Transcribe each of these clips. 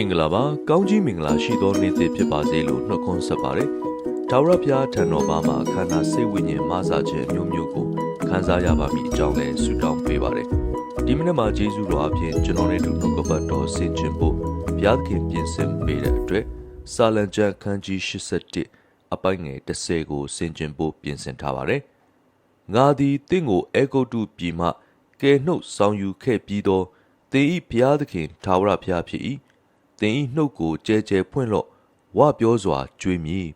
င်္ဂလာပါကောင်းကြီးမင်္ဂလာရှိသောနေ့တစ်ဖြစ်ပါစေလို့နှုတ်ခွန်းဆက်ပါတယ်ဒါဝရဘုရားထံတော်ဘာမှာခန္ဓာစိတ်ဝိညာဉ်မဆာခြင်းမျိုးမျိုးကိုခံစားရပါမည်အကြောင်းလဲဆုတောင်းပေးပါတယ်ဒီမနေ့မှာယေရှုတော်အပြင်ကျွန်တော်တို့နှုတ်ကပတ်တော်ဆင်ခြင်ဖို့ဘုရားသခင်ပြင်ဆင်ပေးတဲ့အတွက်စာလံကျမ်းခန်းကြီး81အပိုင်းငယ်30ကိုဆင်ခြင်ဖို့ပြင်ဆင်ထားပါတယ်ငါသည်တင့်ကိုအေဂုတ်တုပြည်မှကယ်နှုတ်ဆောင်ယူခဲ့ပြီးသောသင်ဤဘုရားသခင်ထာဝရဘုရားဖြစ်၏ သင်ဤနှုတ်ကိုကြဲကြဲဖွင့်လော့ဝပြောစွာကြွေးမည်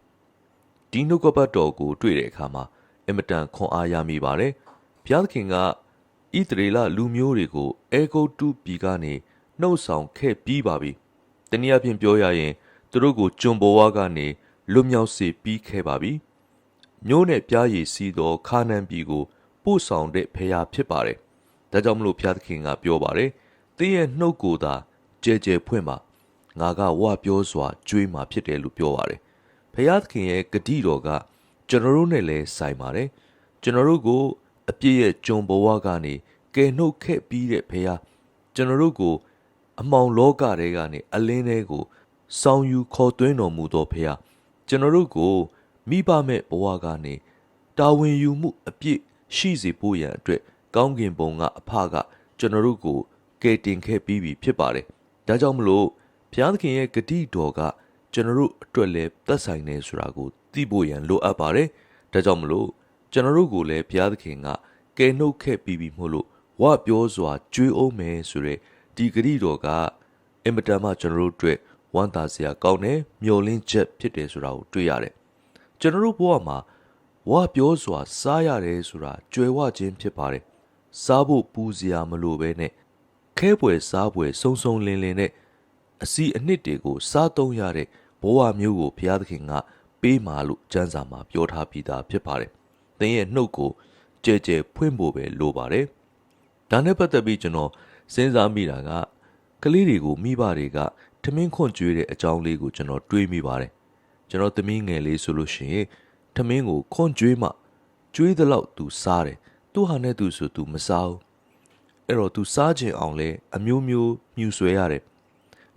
ဒီနှုတ်ကပတ်တော်ကို တွေ့တဲ့အခါမှာအင်မတန်ခွန်အားရမိပါတယ်ဘုရားသခင်ကဣသရေလလူမျိုးတွေကိုအေဂုတ်တုပြည်ကနေနှုတ်ဆောင်ခဲ့ပြီးပါပြီတနည်းအားဖြင့်ပြောရရင်သူတို့ကိုကျွန်ဘဝကနေလွတ်မြောက်စေပြီးခဲ့ပါပြီမျိုးနဲ့ပြားရည်စီးသောခါနန်ပြည်ကိုပို့ဆောင်တဲ့ဖရာဖြစ်ပါတယ်ဒါကြောင့်မလို့ဘုရားသခင်ကပြောပါတယ်သင်ရဲ့နှုတ်ကိုသာကြဲကြဲဖွင့်ပါ ငါကဝပြောစွာကြွေးမှာဖြစ်တယ်လို့ပြောပါတယ်ဖရာသခင်ရဲ့ဂတိတော်ကကျွန်တော်တို့နဲ့လည်းဆိုင်ပါတယ်ကျွန်တော်တို့ကိုအပြည့်ရဲ့ဂျုံဘဝကနေကယ်နှုတ်ခဲ့ပြီးတဲ့ဖရာကျွန်တော်တို့ကိုအမောင်လောကတွေကနေအလင်းတွေကိုစောင်းယူခေါ်သွင်းတော်မူသောဖရာကျွန်တော်တို့ကိုမိဘမဲ့ဘဝကနေတာဝန်ယူမှုအပြည့်ရှိစေဖို့ရန်အတွက်ကောင်းကင်ဘုံကအဖကကျွန်တော်တို့ကိုကယ်တင်ခဲ့ပြီးပြီဖြစ်ပါတယ်ဒါကြောင့်မလို့ ဘုရားသခင်ရဲ့ဂတိတော်ကကျွန်တော်တို့အတွက်လည်းသက်ဆိုင်နေဆိုတာကိုသိဖို့ရန်လိုအပ်ပါတယ်ဒါကြောင့်မလို့ကျွန်တော်တို့ကိုလည်းဘုရားသခင်ကကယ်နှုတ်ခဲ့ပြီးပြီမို့လို့ဝပြောစွာကြွေးအောင်မယ်ဆိုတဲ့ဒီဂတိတော်ကအင်မတန်မှကျွန်တော်တို့အတွက်ဝမ်းသာစရာကောင်းတဲ့မျှော်လင့်ချက်ဖြစ်တယ်ဆိုတာကိုတွေ့ရတယ်ကျွန်တော်တို့ဘဝမှာဝပြောစွာစားရတယ်ဆိုတာကြွယ်ဝခြင်းဖြစ်ပါတယ်စားဖို့ပူစရာမလိုပဲနဲ့ခဲပွေစားပွေစုံစုံလင်းလင်းနဲ့ အစီအနှစ်တွေကိုစားသုံးရတဲ့ဘဝမျိုးကိုဘုရားသခင်ကပေးมาလို့ကျမ်းစာမှာပြောထားပြီးသားဖြစ်ပါတယ်။သင်ရဲ့နှုတ်ကိုကြဲကြဲဖွင့်ဖို့ပဲလိုပါတယ်။ဒါနဲ့ပတ်သက်ပြီးကျွန်တော်စဉ်းစားမိတာကကလေးတွေကိုမိဘတွေကထမင်းခွန့်ကျွေးတဲ့အကြောင်းလေးကိုကျွန်တော်တွေးမိပါတယ်။ကျွန်တော်သမီးငယ်လေးဆိုလို့ရှိရင်ထမင်းကိုခွန့်ကျွေးမှကျွေးသလောက်သူစားတယ်။သူ့ဟာနဲ့သူဆိုသူမစားဘူး။အဲ့တော့ तू စားခြင်းအောင်လဲအမျိုးမျိုးမြူဆွဲရတယ်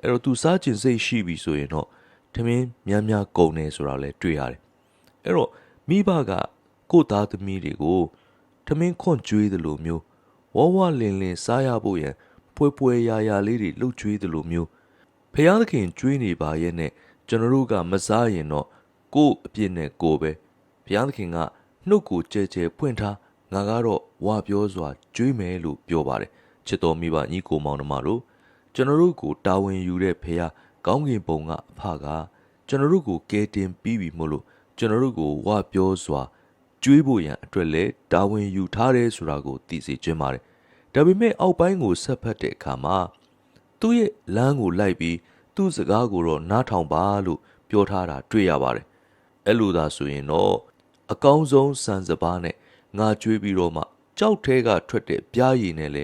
အဲ့တော့ तू စားခြင်းစိတ်ရှိပြီဆိုရင်တော့ထမင်းများများကုန်တယ်ဆိုတာလဲတွေ့ရတယ်အဲ့တော့မိဘကကိုယ့်သားသမီးတွေကိုထမင်းခွန့်ကျွေးသလိုမျိုးဝဝလင်လင်စားရဖို့ရန်ပွဲပွဲရာရာလေးတွေလှုပ်ကျွေးသလိုမျိုးဖျားသခင်ကျွေးနေပါရဲ့နဲ့ကျွန်တော်တို့ကမစားရင်တော့ကိုယ့်အပြစ်နဲ့ကိုယ်ပဲဘုရားသခင်ကနှုတ်ကိုကြဲကြဲဖွင့်ထားငါကတော့ဝါပြောစွာကြွေးမယ်လို့ပြောပါတယ်ချစ်တော်မိဘညီကိုမောင်နှမတို့ ကျွန်တော်တို့ကိုတာဝန်ယူတဲ့ဖေဟာကောင်းကင်ဘုံကအဖကကျွန်တော်တို့ကိုကယ်တင်ပြီးပြီမို့လို့ကျွန်တော်တို့ကိုဝါပြောစွာကြွေးဖို့ရန်အတွက်လဲတာဝန်ယူထားတယ်ဆိုတာကိုသိစေချင်ပါတယ်ဒါပေမဲ့အောက်ပိုင်းကိုဆက်ဖက်တဲ့အခါမှာသူ့ရဲ့လမ်းကိုလိုက်ပြီးသူ့စကားကိုတော့နားထောင်ပါလို့ပြောထားတာတွေ့ရပါတယ်အဲ့လိုသာဆိုရင်တော့အကောင်းဆုံးစံစပါးနဲ့ငါကြွေးပြီးတော့မှကြောက်ထဲကထွက်တဲ့ပြားရည်နဲ့လဲ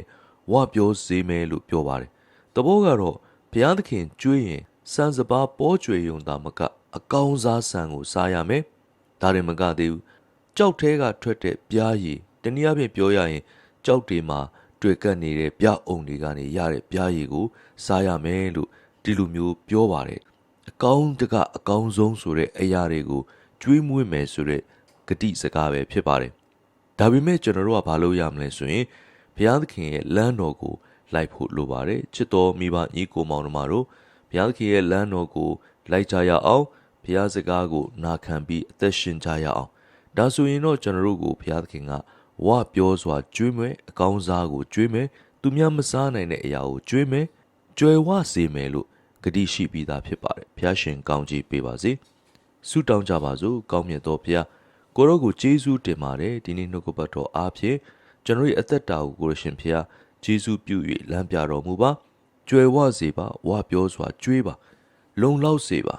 ဝပြောစေမယ်လို့ပြောပါတယ်။ တဘောကတော့ဘုရားသခင်ကြွေးရင်စံစပါးပေါ်ကျွေယုံတာမကအကောင်းစားဆန်ကိုစားရမယ်။ဒါရင်မကသေးဘူး။ကြောက်ထဲကထွက်တဲ့ပြားရည်တနည်းအားဖြင့်ပြောရရင် ကြောက်တွေမှာတွေ့ကပ်နေတဲ့ပြအုံတွေကနေရတဲ့ပြားရည်ကိုစားရမယ်လို့ဒီလိုမျိုးပြောပါတယ်။အကောင်းတကအကောင်းဆုံးဆိုတဲ့အရာတွေကိုကျွေးမွေးမယ်ဆိုတဲ့ဂတိစကားပဲဖြစ်ပါတယ်။ဒါပေမဲ့ကျွန်တော်တို့ကဘာလုပ်ရမလဲဆိုရင်ဘုရားသခင်ရဲ့လမ်းတော်ကို လိုက်ဖို့လိုပါတယ်ချစ်တော်မိဘညီကိုမောင်နှမတို့ဘုရားသခင်ရဲ့လမ်းတော်ကိုလိုက်ကြရအောင်ဘုရားစကားကိုနာခံပြီးအသက်ရှင်ကြရအောင်ဒါဆိုရင်တော့ကျွန်တော်တို့ကိုဘုရားသခင်ကဝပြောစွာကျွေးမယ်အကောင်းစားကိုကျွေးမယ်သူများမစားနိုင်တဲ့အရာကိုကျွေးမယ်ကြွယ်ဝစေမယ်လို့ဂတိရှိပြီးသားဖြစ်ပါတယ်ဘုရားရှင်ကောင်းကြီးပေးပါစေဆုတောင်းကြပါစို့ကောင်းမြတ်တော်ဘုရားကိုရောကိုကျေးဇူးတင်ပါတယ်ဒီနေ့နှုတ်ကပတ်တော်အားဖြင့်ကျွန်တော်ရဲ့အသက်တာကိုကိုရရှင်ဖျား ဂျေစုပြု၍လမ်းပြတော်မူပါကြွယ်ဝစေပါဝါပြောစွာကြွေးပါ လုံလောက်စေပါ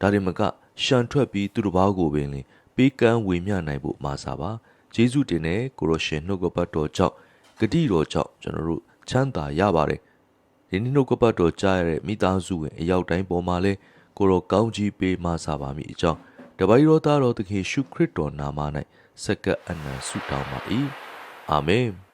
ဒါရင်မကရှန်ထွက်ပြီးသူတစ်ပါးကိုပင်လင်ပေးကမ်းဝေမျှနိုင်ဖို့မာစာပါဂျေစုတင်တဲ့ကိုရရှင်နှုတ်ကပတ်တော်ကြောင့်ဂတိတော်ကြောင့်ကျွန်တော်တို့ချမ်းသာရပါတယ်ဒီနေ့နှုတ်ကပတ်တော်ကြားရတဲ့မိသားစုဝင်အရောက်တိုင်းပေါ်မှာလဲကိုရောကောင်းကြီးပေးမာစာပါမိအကြောင်းတပိုင်တော်သားတော်သခင်ရှုခရစ်တော်နာမ၌စက္ကပ်အနံဆုတောင်းပါ၏အာမင်